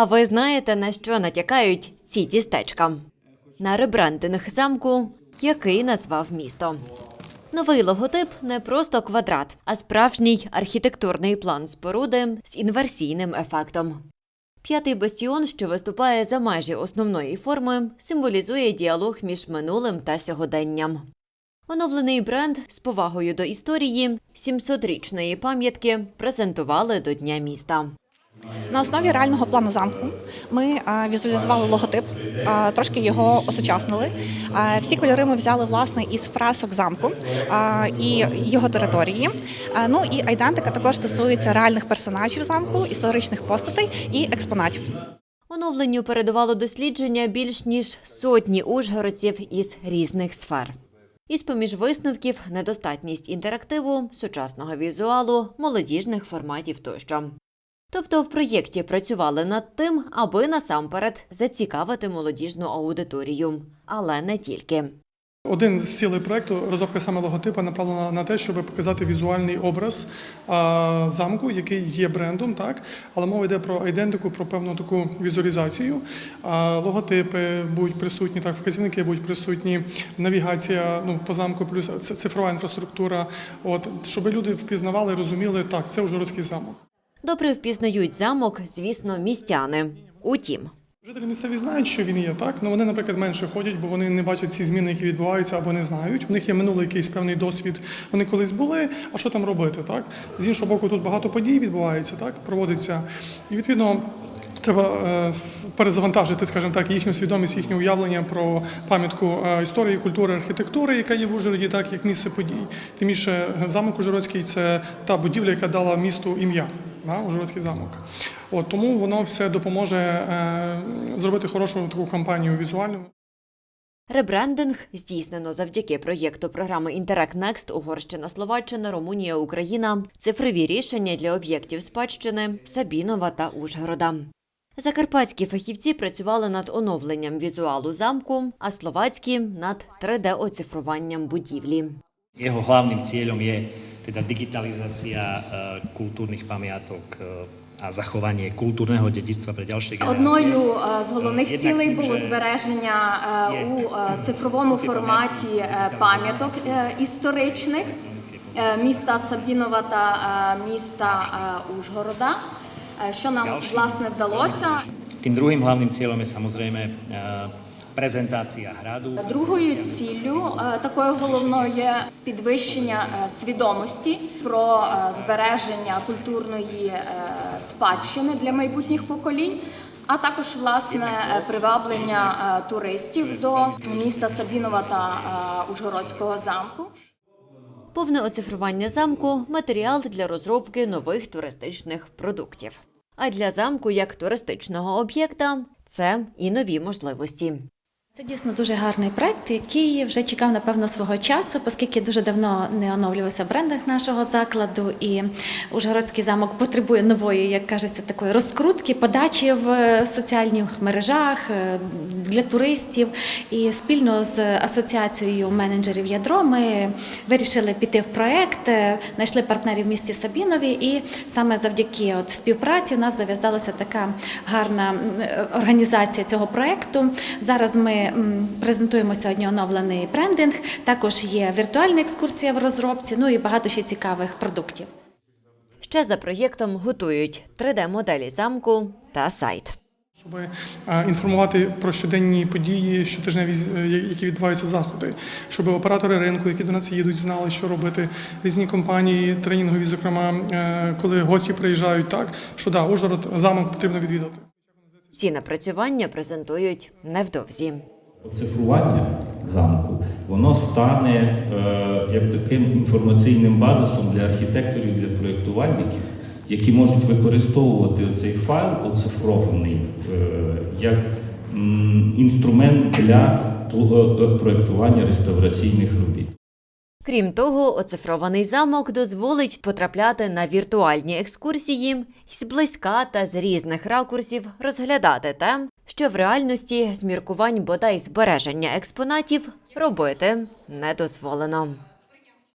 А ви знаєте, на що натякають ці тістечка? На ребрендинг замку, який назвав місто. Новий логотип не просто квадрат, а справжній архітектурний план споруди з інверсійним ефектом. П'ятий бастіон, що виступає за межі основної форми, символізує діалог між минулим та сьогоденням. Оновлений бренд з повагою до історії 700-річної пам'ятки презентували до Дня міста. На основі реального плану замку ми е, візуалізували логотип, е, трошки його осучаснили. Е, Всі кольори ми взяли власне із фресок замку і його території. Ну і айдентика також стосується реальних персонажів замку, історичних постатей і експонатів. Оновленню передувало дослідження більш ніж сотні ужгородців із різних сфер. Із поміж висновків недостатність інтерактиву, сучасного візуалу, молодіжних форматів тощо. Тобто в проєкті працювали над тим, аби насамперед зацікавити молодіжну аудиторію, але не тільки. Один з цілей проекту розробка саме логотипа направлена на те, щоб показати візуальний образ замку, який є брендом, так але мова йде про айдентику, про певну таку візуалізацію. Логотипи будуть присутні, так вказівники будуть присутні, навігація ну по замку, плюс цифрова інфраструктура. От щоб люди впізнавали, розуміли, так це Ужгородський замок. Добре впізнають замок, звісно, містяни. Утім, Жителі місцеві знають, що він є, так? Ну вони, наприклад, менше ходять, бо вони не бачать ці зміни, які відбуваються, або не знають. У них є минулий якийсь певний досвід. Вони колись були, а що там робити? Так? З іншого боку, тут багато подій відбувається, так? Проводиться. І відповідно. Треба е, перезавантажити, скажімо так, їхню свідомість, їхнє уявлення про пам'ятку е, історії, культури, архітектури, яка є в Ужгороді, так як місце подій. Тим більше е, замок Ужгородський це та будівля, яка дала місту ім'я, да, Ужгородський замок. От тому воно все допоможе е, зробити хорошу таку кампанію візуальну. ребрендинг здійснено завдяки проєкту програми Interact Next Угорщина, Словаччина, Румунія, Україна, цифрові рішення для об'єктів спадщини Сабінова та Ужгорода. Закарпатські фахівці працювали над оновленням візуалу замку, а словацькі над 3D-оцифруванням будівлі. Jeho hlavným cieľom je teda digitalizácia e, kultúrnych pamiatok e, a zachovanie kultúrneho dedičstva pre ďalšie generácie. Одною е, з головних Єднак цілей дуже було збереження е, у е, цифровому форматі е, пам'яток е, історичних е, міста Сабінова та е, міста е, Ужгорода, е, що нам власне вдалося. Tým druhým hlavným cieľom je samozrejme prezentácia hradu. Другою ціллю е, такою головною є підвищення е, свідомості про е, збереження культурної спадщини для майбутніх поколінь. А також власне приваблення туристів до міста Сабінова та Ужгородського замку. Повне оцифрування замку матеріал для розробки нових туристичних продуктів. А для замку як туристичного об'єкта це і нові можливості. Це дійсно дуже гарний проект, який вже чекав напевно свого часу, оскільки дуже давно не оновлювався брендинг нашого закладу, і Ужгородський замок потребує нової, як кажеться, такої розкрутки, подачі в соціальних мережах е, для туристів. І спільно з асоціацією менеджерів ядро ми вирішили піти в проект, е, знайшли партнерів в місті Сабінові, і саме завдяки от співпраці у нас зав'язалася така гарна е, організація цього проекту. Зараз ми презентуємо сьогодні оновлений брендинг. Також є віртуальна екскурсія в розробці, ну і багато ще цікавих продуктів. Ще за проєктом готують 3D-моделі замку та сайт. Щоб е, інформувати про щоденні події, щотижневі, е, які відбуваються заходи, щоб оператори ринку, які до нас їдуть, знали, що робити. Різні компанії, тренінгові, зокрема, е, коли гості приїжджають, так що да, Ужгород замок потрібно відвідати. Ці напрацювання презентують невдовзі. Оцифрування замку воно стане е, як таким інформаційним базисом для архітекторів, для проєктувальників, які можуть використовувати цей файл оцифрований е, як м, інструмент для е, е, проєктування реставраційних робіт. Крім того, оцифрований замок дозволить потрапляти на віртуальні екскурсії і зблизька та з різних ракурсів розглядати те, що в реальності з міркувань бодай збереження експонатів робити не дозволено.